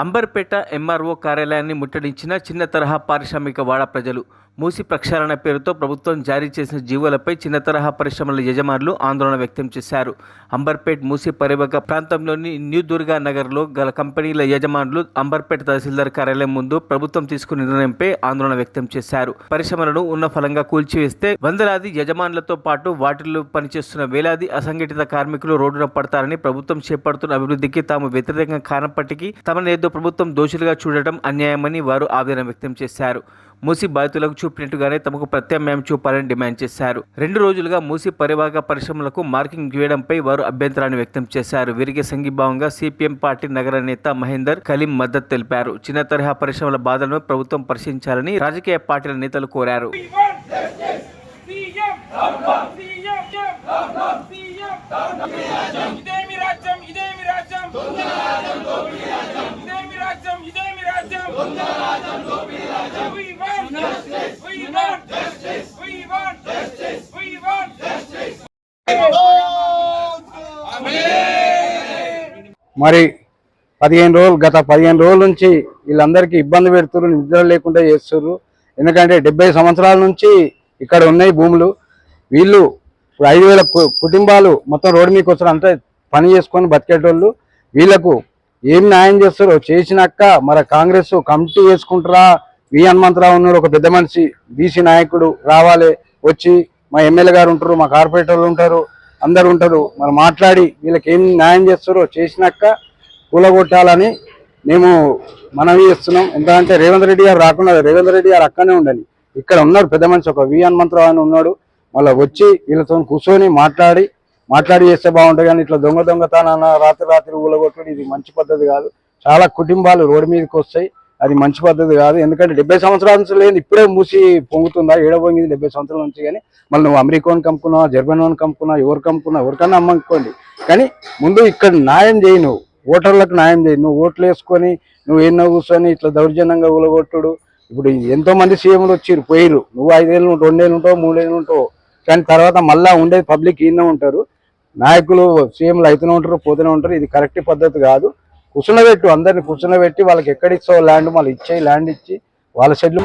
Amberpet MRO కార్యాలయాన్ని ముట్టడించిన చిన్న తరహా పారిశ్రామిక వాడ ప్రజలు. మూసి ప్రక్షాళన పేరుతో ప్రభుత్వం జారీ చేసిన జీవోలపై చిన్న తరహా పరిశ్రమల యజమానులు ఆందోళన వ్యక్తం చేశారు. అంబర్పేట్ మూసి పరివాహక ప్రాంతంలోని న్యూ దుర్గా నగర్లో గల కంపెనీల యజమానులు అంబర్పేట తహసీల్దార్ కార్యాలయం ముందు ప్రభుత్వం తీసుకున్న నిర్ణయంపై ఆందోళన వ్యక్తం చేశారు. పరిశ్రమలను ఉన్న ఫలంగా కూల్చివేస్తే వందలాది యజమానులతో పాటు వాటిల్లో పనిచేస్తున్న వేలాది అసంఘటిత కార్మికులు రోడ్డున పడతారని ప్రభుత్వం చేపడుతున్న అభివృద్ధికి తాము వ్యతిరేకంగా కానప్పటికీ తమను దీంతో ప్రభుత్వం దోషులుగా చూడటం అన్యాయమని వారు ఆవేదన వ్యక్తం చేశారు మూసి బాధితులకు చూపినట్టుగానే తమకు ప్రత్యామ్నాయం చూపాలని డిమాండ్ చేశారు రెండు రోజులుగా మూసి పరివాహక పరిశ్రమలకు మార్కింగ్ గీయడంపై వారు అభ్యంతరాన్ని వ్యక్తం చేశారు వీరికి సంఘీభావంగా సిపిఎం పార్టీ నగర నేత మహేందర్ కలీం మద్దతు తెలిపారు చిన్న తరహా పరిశ్రమల బాధలను ప్రభుత్వం పరిశీలించాలని రాజకీయ పార్టీల నేతలు కోరారు ఇదేమి రాజ్యం ఇదేమి రాజ్యం మరి పదిహేను రోజులు గత పదిహేను రోజుల నుంచి వీళ్ళందరికీ ఇబ్బంది పెడుతున్నారు నిద్ర లేకుండా చేస్తున్నారు ఎందుకంటే డెబ్బై సంవత్సరాల నుంచి ఇక్కడ ఉన్నాయి భూములు. వీళ్ళు ఇప్పుడు ఐదు వేల కు- కుటుంబాలు మొత్తం రోడ్డు మీదకి వస్తారు అంతా పని చేసుకొని బతికేటోళ్ళు. వీళ్ళకు ఏం న్యాయం చేస్తారో చేసినాక మరి కాంగ్రెస్ కమిటీ వేసుకుంటారా వి హనుమంతరావు ఉన్నాడు ఒక పెద్ద మనిషి. బీసీ నాయకుడు రావాలి వచ్చి మా ఎమ్మెల్యే గారు ఉంటారు మా కార్పొరేటర్లు ఉంటారు. అందరు ఉంటారు మరి మాట్లాడి వీళ్ళకి ఏం న్యాయం చేస్తారో చేసినాక కూలగొట్టాలని మేము మనవి చేస్తున్నాం. ఎందుకంటే రేవంత్ రెడ్డి గారు రాకుండా రేవంత్ రెడ్డి గారు అక్కడనే ఉండాలి ఇక్కడ ఉన్నాడు పెద్ద మనిషి ఒక వి హనుమంతరావు అని ఉన్నాడు. మళ్ళీ వచ్చి వీళ్ళతో కూర్చొని మాట్లాడి మాట్లాడి చేస్తే బాగుంటుంది కానీ ఇట్లా దొంగ దొంగతనాన రాత్రి రాత్రి ఊలగొట్టడం ఇది మంచి పద్ధతి కాదు. చాలా కుటుంబాలు రోడ్డు మీదకి వస్తాయి. అది మంచి పద్ధతి కాదు. ఎందుకంటే డెబ్బై సంవత్సరాల నుంచి లేదు ఇప్పుడే మూసి పొంగుతుందా? ఏడ పొంగింది డెబ్బై సంవత్సరాల నుంచి కానీ మళ్ళీ నువ్వు అమెరికాని కమ్ముకున్నావా జర్మన్ వాని కమ్ముకున్నావు ఎవరు కమ్ముకున్నావు ఎవరికన్నా అమ్మనుకోండి. కానీ ముందు ఇక్కడ న్యాయం చేయి నువ్వు. ఓటర్లకు న్యాయం చేయి. నువ్వు ఓట్లు వేసుకొని నువ్వు ఎన్నో కూర్చొని ఇట్లా దౌర్జన్యంగా ఊలగొట్టుడు. ఇప్పుడు ఎంతో మంది సీఎంలు వచ్చిర్రు పోయిరు నువ్వు ఐదేళ్ళు ఉంటావు రెండేళ్ళు ఉంటావు మూడేళ్ళు ఉంటావు. కానీ తర్వాత మళ్ళా ఉండేది పబ్లిక్ ఈయన ఉంటారు. నాయకులు సీఎంలు అయితేనే ఉంటారు పోతూనే ఉంటారు. ఇది కరెక్ట్ పద్ధతి కాదు. కూర్చునబెట్టు అందరిని కూర్చునబెట్టి వాళ్ళకి ఎక్కడ ఇస్తావు ల్యాండ్ మళ్ళీ ఇచ్చేయి ల్యాండ్ ఇచ్చి వాళ్ళ షెడ్లు